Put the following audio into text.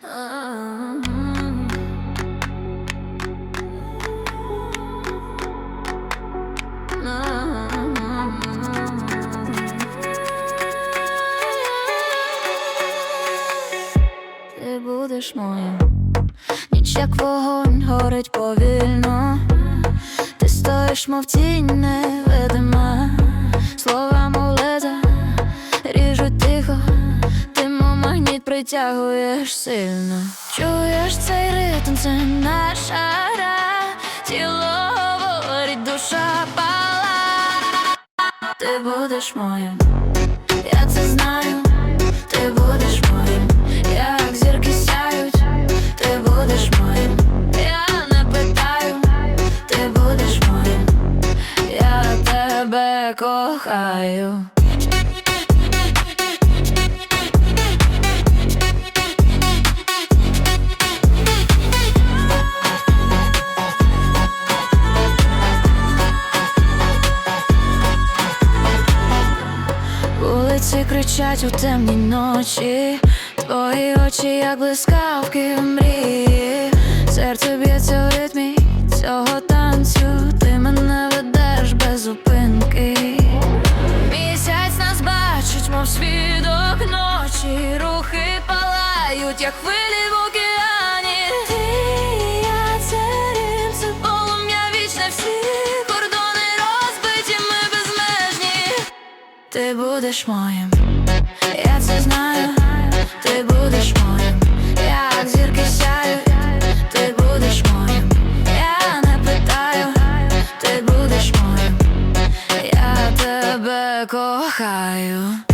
Ти будеш моїм, ніч як вогонь горить повільно. Ти стоїш, мов тінь притягуєш сильно. Чуєш цей ритм, це наша гра, тіло говорить, душа пала. Ти будеш моїм, я це знаю, ти будеш моїм, як зірки сяють, ти будеш моїм, я не питаю, ти будеш моїм, я тебе кохаю. Вулиці кричать у темній ночі, твої очі, як блискавки в мрії, серце б'ється в ритмі цього танцю, ти мене ведеш без зупинки. Місяць нас бачить, мов свідок ночі, рухи палають, як хвилі в ти будеш моїм, я це знаю, ти будеш моїм, як зірки сяю, ти будеш моїм, я не питаю, ти будеш моїм, я тебе кохаю.